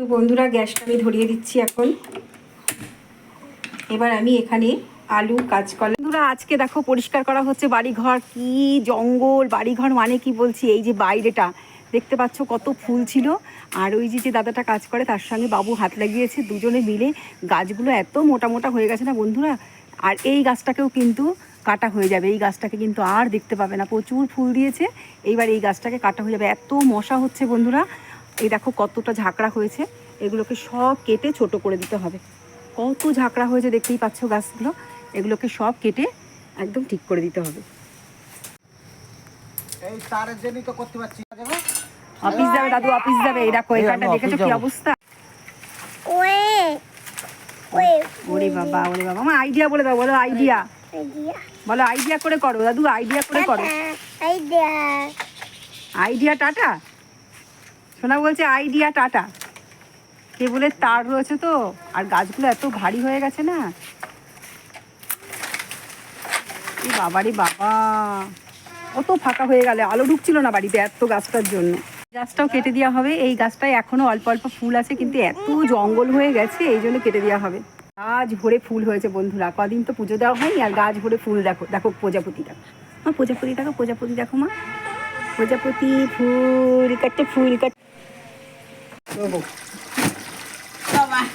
তো বন্ধুরা, গ্যাসটা আমি ধরিয়ে দিচ্ছি এখন। এবার আমি এখানে আলু, কাঁচকলা। বন্ধুরা, আজকে দেখো পরিষ্কার করা হচ্ছে বাড়িঘর। কি জঙ্গল, বাড়িঘর মানে কি বলছি? এই যে বাইরেটা, দেখতে পাচ্ছ কত ফুল ছিল। আর ওই যে যে দাদাটা কাজ করে, তার সঙ্গে বাবু হাত লাগিয়েছে, দুজনে মিলে। গাছগুলো এত মোটা মোটা হয়ে গেছে না বন্ধুরা? আর এই গাছটাকেও কিন্তু কাটা হয়ে যাবে। এই গাছটাকে কিন্তু আর দেখতে পাবে না। প্রচুর ফুল দিয়েছে। এইবার এই গাছটাকে কাটা হয়ে যাবে। এত মশা হচ্ছে বন্ধুরা। এই দেখো কতটা ঝাঁকড়া হয়েছে। এগুলোকে সব কেটে ছোট করে দিতে হবে। কত ঝাঁকড়া হয়েছে দেখতেই পাচ্ছ গাছগুলো। এগুলোকে সব কেটে একদম ঠিক করে দিতে হবে। এই তারের জন্যই তো করতে পারছি না যাব অফিস যাবে দাদু অফিস যাবে। এই দেখো এখানটা দেখেছ কি অবস্থা? ওয়ে ওয়ে ওরে বাবা ওরে বাবা। আমার আইডিয়া বলে দাও বলো আইডিয়া আইডিয়া বলো আইডিয়া করে করো দাদু আইডিয়া করে করো। আইডিয়া আইডিয়া টাটা? শোনা বলছে আইডিয়া টাটা। কেবলের তার রয়েছে তো। আর গাছগুলো এত ভারী হয়ে গেছে না। বাবারে বাবা কত ফাঁকা হয়ে গেলে। আলো ঢুকছিল না বাড়িতে এত গাছটার জন্য। গাছটাও কেটে দেওয়া হবে। এই গাছটায় এখনও অল্প অল্প ফুল আছে, কিন্তু এত জঙ্গল হয়ে গেছে, এই জন্য কেটে দেওয়া হবে। গাছ ভরে ফুল হয়েছে বন্ধুরা, কদিন তো পুজো দেওয়া হয়নি, আর গাছ ভরে ফুল দেখো দেখো প্রজাপতি দেখো মা প্রজাপতি দেখো প্রজাপতি দেখো মা। প্রজাপতি ফুল কাটতে ফুল 여보. 봐봐.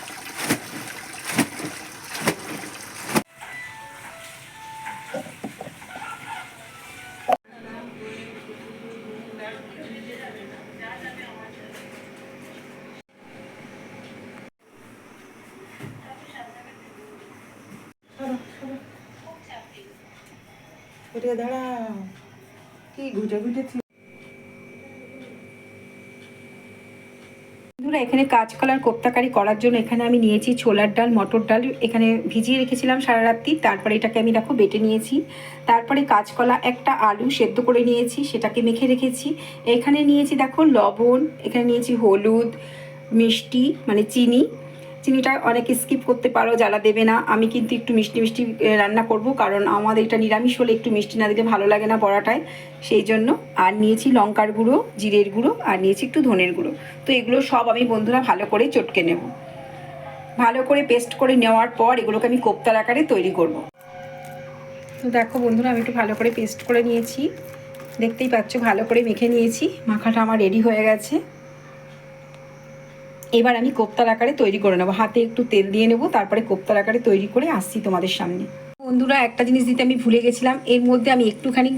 우리가 나랑 이 노자 군대 বন্ধুরা এখানে কাঁচকলার কোপ্তাকারি করার জন্য এখানে আমি নিয়েছি ছোলার ডাল, মটর ডাল, এখানে ভিজিয়ে রেখেছিলাম সারা রাত্রি তারপরে এটাকে আমি দেখো বেটে নিয়েছি। তারপরে কাঁচকলা একটা আলু সেদ্ধ করে নিয়েছি, সেটাকে মেখে রেখেছি। এখানে নিয়েছি দেখো লবণ, এখানে নিয়েছি হলুদ, মিষ্টি মানে চিনি। চিনিটা অনেকে স্কিপ করতে পারো, জ্বালা দেবে না। আমি কিন্তু একটু মিষ্টি মিষ্টি রান্না করব, কারণ আমাদের এটা নিরামিষ হলে একটু মিষ্টি না দিলে ভালো লাগে না পরাটায়। সেই জন্য আর নিয়েছি লঙ্কার গুঁড়ো, জিরের গুঁড়ো, আর নিয়েছি একটু ধনের গুঁড়ো। তো এগুলো সব আমি বন্ধুরা ভালো করে চটকে নেব। ভালো করে পেস্ট করে নেওয়ার পর এগুলোকে আমি কোপ্তার আকারে তৈরি করব। তো দেখো বন্ধুরা, আমি একটু ভালো করে পেস্ট করে নিয়েছি। দেখতেই পাচ্ছ, ভালো করে মেখে নিয়েছি। মাখাটা আমার রেডি হয়ে গেছে। এবার আমি কোপ্তার আকারে তৈরি করে নেব। হাতে একটু তেল দিয়ে নেব, তারপরে কোপ্তার আকারে তৈরি করে আসছি তোমাদের সামনে। বন্ধুরা, একটা জিনিস দিতে আমি ভুলে গেছিলাম। এর মধ্যে আমি একটুখানি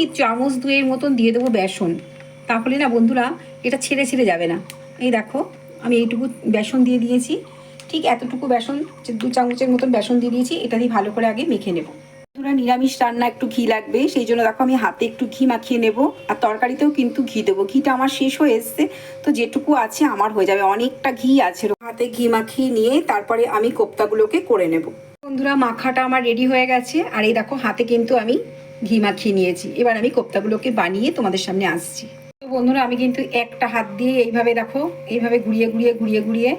এই চামচ দুয়ের মতন দিয়ে দেবো বেসন। তাহলে না বন্ধুরা, এটা ছেড়ে ছেড়ে যাবে না। এই দেখো, আমি এইটুকু বেসন দিয়ে দিয়েছি। ঠিক এতটুকু বেসন দু চামচের মতন বেসন দিয়ে দিয়েছি, এটা দিয়ে ভালো করে আগে মেখে নেব। বন্ধুরা নিরামিষ রান্না একটু ঘি লাগবে, সেই জন্য দেখো আমি হাতে একটু ঘি মাখিয়ে নেব। আর তরকারিতেও কিন্তু ঘি দেবো। ঘিটা আমার শেষ হয়ে এসছে, তো যেটুকু আছে আমার হয়ে যাবে। অনেকটা ঘি আছে। হাতে ঘি মাখিয়ে নিয়ে তারপরে আমি কোপ্তাগুলোকে করে নেব। বন্ধুরা, মাখাটা আমার রেডি হয়ে গেছে। আর এই দেখো, হাতে কিন্তু আমি ঘি মাখিয়ে নিয়েছি। এবার আমি কোপ্তাগুলোকে বানিয়ে তোমাদের সামনে আসছি। তো বন্ধুরা, আমি কিন্তু একটা হাত দিয়ে এইভাবে দেখো, এইভাবে ঘুরিয়ে ঘুরিয়ে ঘুরিয়ে ঘুরিয়ে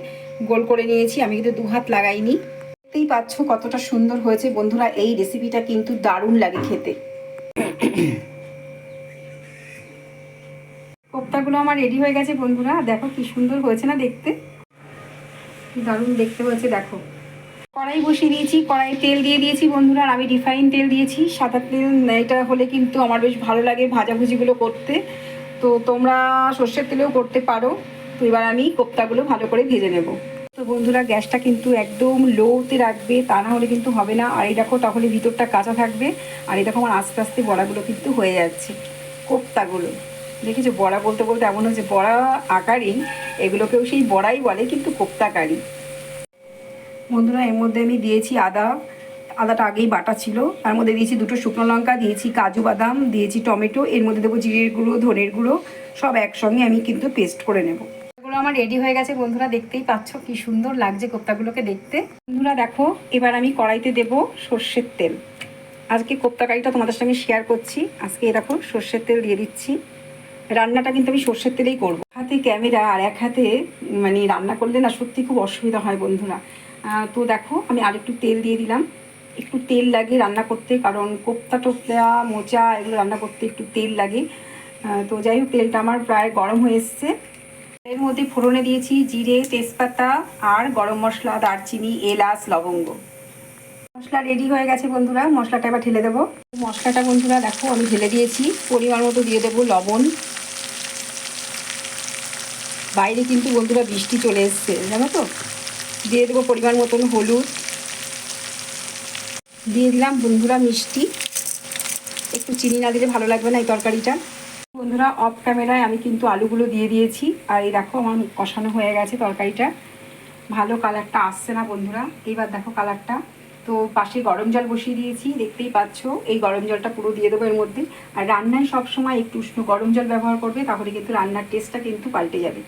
গোল করে নিয়েছি। আমি কিন্তু দু হাত লাগাইনি। দেখতেই পাচ্ছ কতটা সুন্দর হয়েছে। বন্ধুরা, এই রেসিপিটা কিন্তু দারুণ লাগে খেতে। কোপ্তাগুলো আমার রেডি হয়ে গেছে বন্ধুরা। দেখো কি সুন্দর হয়েছে না দেখতে? দারুণ দেখতে হয়েছে, দেখো। কড়াই বসিয়ে দিয়েছি কড়াই তেল দিয়ে দিয়েছি বন্ধুরা, আর আমি রিফাইন তেল দিয়েছি। সাদা তেল, এটা হলে কিন্তু আমার বেশ ভালো লাগে ভাজাভুজিগুলো করতে। তো তোমরা সর্ষের তেলেও করতে পারো। তো এবার আমি কোপ্তাগুলো ভালো করে ভেজে নেব। তো বন্ধুরা, গ্যাসটা কিন্তু একদম লোতে রাখবে, তা না হলে কিন্তু হবে না। আর এই দেখো, তাহলে ভিতরটা কাঁচা থাকবে। আর এই দেখো, আমার আস্তে আস্তে বড়াগুলো কিন্তু হয়ে যাচ্ছে, কোপ্তাগুলো। দেখেছ, বড়া বলতে বলতে এমন হচ্ছে বড়া আকারই এগুলোকেও সেই বড়াই বলে, কিন্তু কোপ্তাকারী। বন্ধুরা, এর মধ্যে আমি দিয়েছি আদা। আদাটা আগেই বাটা ছিল। তার মধ্যে দিয়েছি দুটো শুকনো লঙ্কা, দিয়েছি কাজু বাদাম, দিয়েছি টমেটো, এর মধ্যে দেবো জিরের গুঁড়ো, ধনের গুঁড়ো, সব একসঙ্গে আমি কিন্তু পেস্ট করে নেব। আমার রেডি হয়ে গেছে। বন্ধুরা দেখতেই পাচ্ছ কি সুন্দর লাগছে কোপ্তাগুলোকে দেখতে। বন্ধুরা দেখো, এবার আমি কড়াইতে দেব সর্ষের তেল। আজকে কোপ্তাকারিটা তোমাদের সঙ্গে শেয়ার করছি। আজকে এরকম সর্ষের তেল দিয়ে দিচ্ছি। রান্নাটা কিন্তু আমি সর্ষের তেলেই করব। হাতে ক্যামেরা আর এক হাতে মানে রান্না করলে না সত্যি খুব অসুবিধা হয় বন্ধুরা। তো দেখো, আমি আর একটু তেল দিয়ে দিলাম। একটু তেল লাগে রান্না করতে, কারণ কোপ্তা টোপ্তা, মোচা, এগুলো রান্না করতে একটু তেল লাগে। তো যাই হোক, তেলটা আমার প্রায় গরম হয়ে এসছে। এর মধ্যে ফোড়নে দিয়েছি জিরে, তেজপাতা আর গরম মশলা, দারচিনি, এলাচ, লবঙ্গ। মশলা রেডি হয়ে গেছে বন্ধুরা, মশলাটা এবার ঢেলে দেবো। মশলাটা বন্ধুরা দেখো, আমি ঢেলে দিয়েছি। পরিমাণ মতো দিয়ে দেবো লবণ। বাইরে কিন্তু বন্ধুরা বৃষ্টি চলে এসছে, জানো তো? দিয়ে দেবো পরিমাণ মতন হলুদ। দিয়ে দিলাম বন্ধুরা মিষ্টি। একটু চিনি না দিলে ভালো লাগবে না এই তরকারিটা। বন্ধুরা অফ ক্যামেরায় আমি কিন্তু আলুগুলো দিয়ে দিয়েছি। আর এই দেখো আমার কষানো হয়ে গেছে তরকারিটা। ভালো কালারটা আসছে না বন্ধুরা। এইবার দেখো কালারটা তো পাশে গরম জল বসিয়ে দিয়েছি, দেখতেই পাচ্ছ। এই গরম জলটা পুরো দিয়ে দেবো এর মধ্যে। আর রান্নায় সবসময় একটু উষ্ণ গরম জল ব্যবহার করবে, তাহলে কিন্তু রান্নার টেস্টটা কিন্তু পাল্টে যাবে।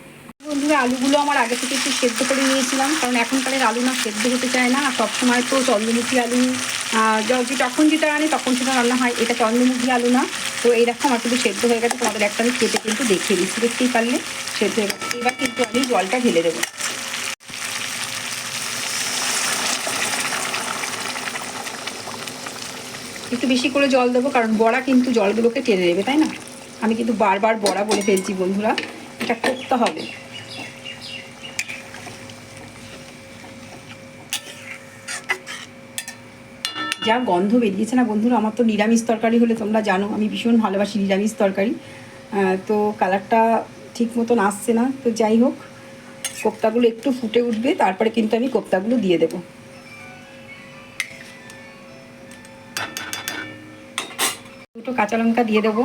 বন্ধুরা, আলুগুলো আমার আগে থেকে একটু সেদ্ধ করে নিয়েছিলাম, কারণ এখনকারের আলু না সেদ্ধ হতে চায় না। আর সবসময় তো চন্দ্রমুখী আলু য- যখন যেটা আনি তখন সেটা রান্না হয়, এটা চন্দ্রমুখী আলু না। তো এইরকম আমার কিন্তু সেদ্ধ হয়ে গেছে, তোমাদের একটা আমি কেটে কিন্তু দেখিয়ে দিচ্ছি, দেখতেই পারলে সেদ্ধ হয়ে গেছে। এবার কিন্তু আমি জলটা ঢেলে দেবো। একটু বেশি করে জল দেবো, কারণ বড়া কিন্তু জলগুলোকে টেনে নেবে, তাই না? আমি কিন্তু বারবার বড়া বলে ফেলছি বন্ধুরা, এটা করতে হবে। যা গন্ধ বেরিয়েছে না বন্ধুরা, আমার তো নিরামিষ তরকারি হলে তোমরা জানো, আমি ভীষণ ভালোবাসি নিরামিষ তরকারি। তো কালারটা ঠিক মতন আসছে না, তো যাই হোক, কোপ্তাগুলো একটু ফুটে উঠবে, তারপরে কিন্তু আমি কোপ্তাগুলো দিয়ে দেবো। দুটো কাঁচা লঙ্কা দিয়ে দেবো।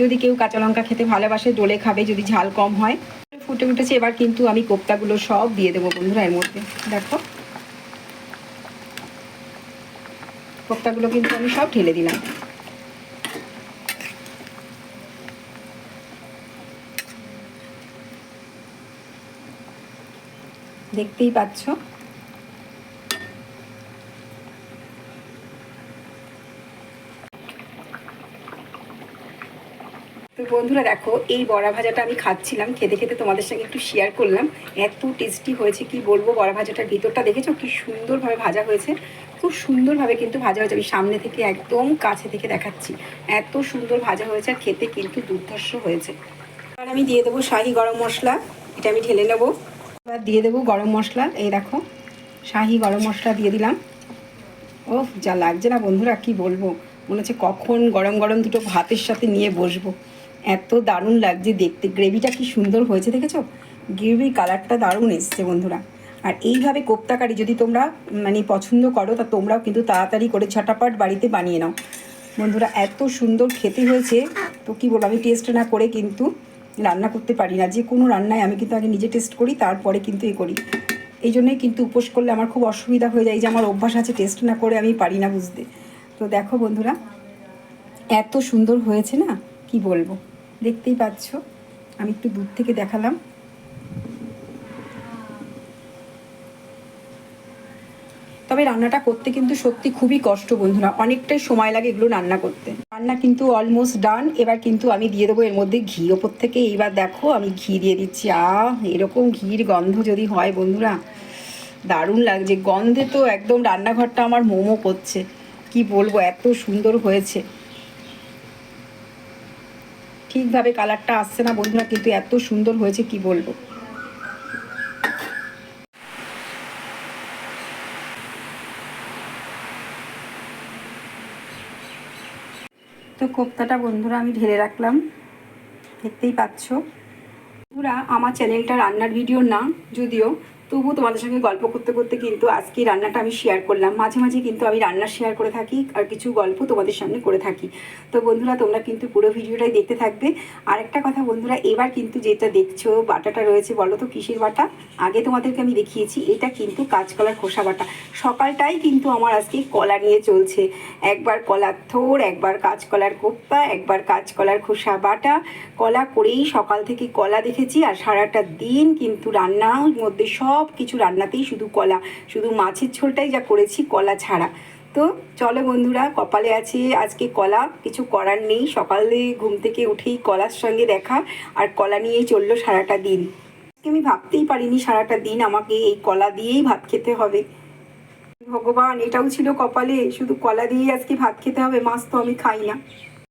যদি কেউ কাঁচা লঙ্কা খেতে ভালোবাসে, দোলে খাবে, যদি ঝাল কম হয়। ফুটে উঠেছে, এবার কিন্তু আমি কোপ্তাগুলো সব দিয়ে দেবো বন্ধুরা এর মধ্যে। দেখো। কোপ্তাগুলো কিন্তু আমি সব ঢেলে দিলাম। দেখতেই পাচ্ছ? বন্ধুরা দেখো, এই বড়া ভাজাটা আমি খাচ্ছিলাম, খেতে খেতে তোমাদের সঙ্গে একটু শেয়ার করলাম। এত টেস্টি হয়েছে, কি বলব, বড়া ভাজাটার ভিতরটা দেখেছ? কি সুন্দরভাবে ভাজা হয়েছে। খুব সুন্দরভাবে কিন্তু ভাজা হয়েছে। আমি সামনে থেকে একদম কাছে থেকে দেখাচ্ছি। এত সুন্দর ভাজা হয়েছে আর খেতে কিন্তু দুর্ধর্ষ হয়েছে। এবার আমি দিয়ে দেবো শাহি গরম মশলা। এটা আমি ঢেলে নেব। এবার দিয়ে দেবো গরম মশলা। এই দেখো, শাহি গরম মশলা দিয়ে দিলাম। ও যা লাগছে না বন্ধুরা, কি বলব? মনে হচ্ছে কখন গরম গরম দুটো ভাতের সাথে নিয়ে বসবো। এত দারুণ লাগছে দেখতে। গ্রেভিটা কি সুন্দর হয়েছে দেখেছ? গ্রেভির কালারটা দারুণ এসছে বন্ধুরা। আর এইভাবে কোপ্তা কারি যদি তোমরা মানে পছন্দ করো, তা তোমরাও কিন্তু তাড়াতাড়ি করে ঝটাপট বাড়িতে বানিয়ে নাও। বন্ধুরা, এত সুন্দর খেতে হয়েছে। তো কি বলব, আমি টেস্ট না করে কিন্তু রান্না করতে পারি না। যে কোনো রান্নায় আমি কিন্তু আগে নিজে টেস্ট করি, তারপরে কিন্তু এ করি। এই জন্যই কিন্তু উপোস করলে আমার খুব অসুবিধা হয়ে যায় যে আমার অভ্যাস আছে টেস্ট না করে আমি পারি না বুঝতে। তো দেখো বন্ধুরা, এত সুন্দর হয়েছে না? কি বলব? দেখতেই পাচ্ছ। আমি একটু দূর থেকে দেখালাম। তবে রান্নাটা করতে কিন্তু সত্যি খুবই কষ্ট বন্ধুরা। অনেকটাই সময় লাগে এগুলো রান্না করতে। রান্না কিন্তু অলমোস্ট ডান এবার কিন্তু আমি দিয়ে দেবো এর মধ্যে ঘি। ওপর থেকে এইবার দেখো, আমি ঘি দিয়ে দিচ্ছি। আহ, এরকম ঘির গন্ধ যদি হয় বন্ধুরা, দারুণ লাগছে। গন্ধে তো একদম রান্নাঘরটা আমার মোমো করছে। কি বলব, এত সুন্দর হয়েছে। ঠিকভাবে কালারটা আসছে না বন্ধুরা কিন্তু এত সুন্দর হয়েছে, কি বলব? তো কোপ্তাটা বন্ধুরা আমি ঢেলে রাখলাম, দেখতেই পাচ্ছ। বন্ধুরা, আমার চ্যানেলটা রান্নার ভিডিও না, যদিও তবু তোমাদের সঙ্গে গল্প করতে করতে কিন্তু আজকে রান্নাটা আমি শেয়ার করলাম। মাঝে মাঝে কিন্তু আমি রান্না শেয়ার করে থাকি আর কিছু গল্প তোমাদের সামনে করে থাকি। তো বন্ধুরা, তোমরা কিন্তু পুরো ভিডিওটাই দেখতে থাকবে। আর একটা কথা বন্ধুরা, এবার কিন্তু যেটা দেখছ, বাটাটা রয়েছে, বলো তো কিসের বাটা? আগে তোমাদেরকে আমি দেখিয়েছি, এটা কিন্তু কাঁচকলার খোসা বাটা। সকালটাই কিন্তু আমার আজকে কলা নিয়ে চলছে। একবার কলার থোর, একবার কাঁচকলার কোপ্তা একবার কাঁচকলার খোসা বাটা। কলা করেই সকাল থেকে কলা দেখেছি আর সারাটা দিন কিন্তু রান্নার মধ্যে সব কিছু রান্নাতেই শুধু কলা, শুধু মাছের ঝোলটাই যা করেছি কলা ছাড়া। তো চলো বন্ধুরা, কপালে আছে আজকে কলা, কিছু করার নেই। সকালে ঘুম থেকে উঠেই কলার সঙ্গে দেখা, আর কলা নিয়েই চলল সারাটা দিন। আমি ভাবতেই পারিনি সারাটা দিন আমাকে এই কলা দিয়েই ভাত খেতে হবে। ভগবান, এটাও ছিল কপালে, শুধু কলা দিয়েই আজকে ভাত খেতে হবে, মাছ তো আমি খাই না।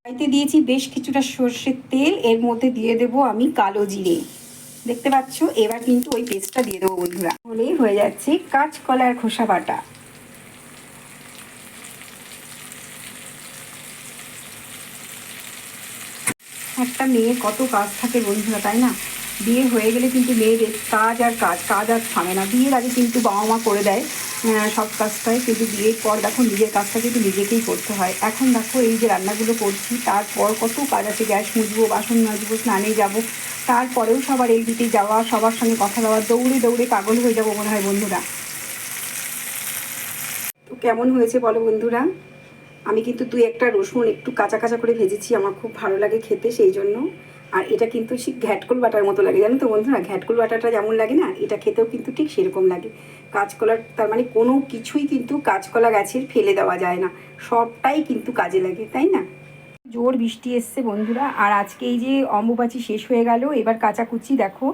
খাইতে দিয়েছি বেশ কিছুটা সর্ষের তেল, এর মধ্যে দিয়ে দেব আমি কালো জিরে। দেখতে পাচ্ছ? এবার কিন্তু ওই পেস্টটা দিয়ে দেবো বন্ধুরা। হলেই হয়ে যাচ্ছে কাঁচকলার খোসা বাটা। একটা মেয়ে কত কাজ থাকে বন্ধুরা, তাই না? বিয়ে হয়ে গেলে কিন্তু মেয়েদের কাজ আর কাজ কাজ আর থামে না। বিয়ের আগে কিন্তু বাবা মা করে দেয়। সব কাজটাই কিন্তু বিয়ের পর দেখো নিজের কাজটা কিন্তু নিজেকেই করতে হয়। এখন দেখো এই যে রান্নাগুলো করছি, তারপর কত কাজ আছে, গ্যাস মুছবো, বাসন মাজবো, স্নানে যাব, তারপরেও সবার এই দিতে যাওয়া, সবার সঙ্গে কথা বলা, দৌড়ে দৌড়ে পাগল হয়ে যাব মনে হয় বন্ধুরা। তো কেমন হয়েছে বলো বন্ধুরা? আমি কিন্তু দুই একটা রসুন একটু কাঁচা কাঁচা করে ভেজেছি, আমার খুব ভালো লাগে খেতে সেই জন্য। আর এটা কিন্তু ঠিক ঘ্যাটকল বাটার মতো লাগে, জানো তো বন্ধুরা? ঘ্যাটকল বাটাটা যেমন লাগে না, এটা খেতেও কিন্তু ঠিক সেরকম লাগে। কাঁচকলার, তার মানে কোনো কিছুই কিন্তু কাঁচকলা গাছের ফেলে দেওয়া যায় না। সবটাই কিন্তু কাজে লাগে, তাই না? জোর বৃষ্টি এসছে বন্ধুরা, আর আজকে এই যে অম্বুবাচি শেষ হয়ে গেল, এবার কাচাকুচি দেখো।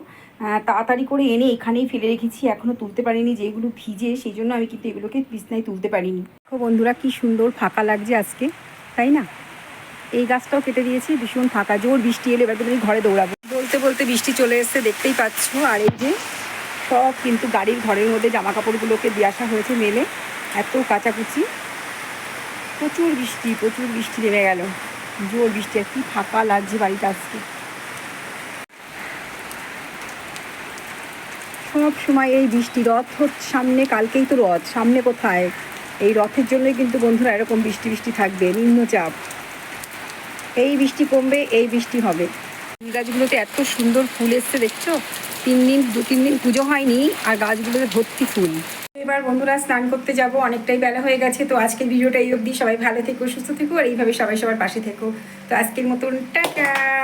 তাড়াতাড়ি করে এনে এখানেই ফেলে রেখেছি এখনও তুলতে পারিনি যেগুলো ভিজে, সেই জন্য আমি কিন্তু এগুলোকে বিছনায় তুলতে পারিনি। বন্ধুরা, কি সুন্দর ফাঁকা লাগছে আজকে, তাই না? এই গাছটাও কেটে দিয়েছি, ভীষণ ফাঁকা, জোর বৃষ্টি এলে এবার তুমি ঘরে দৌড়াবো। বলতে বলতে বৃষ্টি চলে এসছে, দেখতেই পাচ্ছ, আর এই যে সব কিন্তু গাড়ির ঘরের মধ্যে জামা কাপড়গুলোকে দিয়ে আসা হয়েছে মেলে, এত কাচাকুচি। প্রচুর বৃষ্টি প্রচুর বৃষ্টি নেমে গেল। জোর বৃষ্টি, আর কি ফাঁকা লাগছে বাড়িটা আজকে। সব সময় এই বৃষ্টি, রথ হচ্ছে সামনে, কালকেই তো রথ, সামনে কোথায়? এই রথের জন্যই কিন্তু বন্ধুরা এরকম বৃষ্টি বৃষ্টি থাকবে, নিম্নচাপ। এই বৃষ্টি কমবে, এই বৃষ্টি হবে। ফুল গাছগুলোতে এত সুন্দর ফুল এসছে, দেখছ? তিন দিন, দু তিন দিন পুজো হয়নি, আর গাছগুলোতে ভর্তি ফুল। এবার বন্ধুরা স্নান করতে যাব, অনেকটাই বেলা হয়ে গেছে, তো আজকের ভিডিওটা এই অবধি। সবাই ভালো থেকো, সুস্থ থেকো, আর এইভাবে সবাই সবার পাশে থেকো। তো আজকের মতন, টাটা!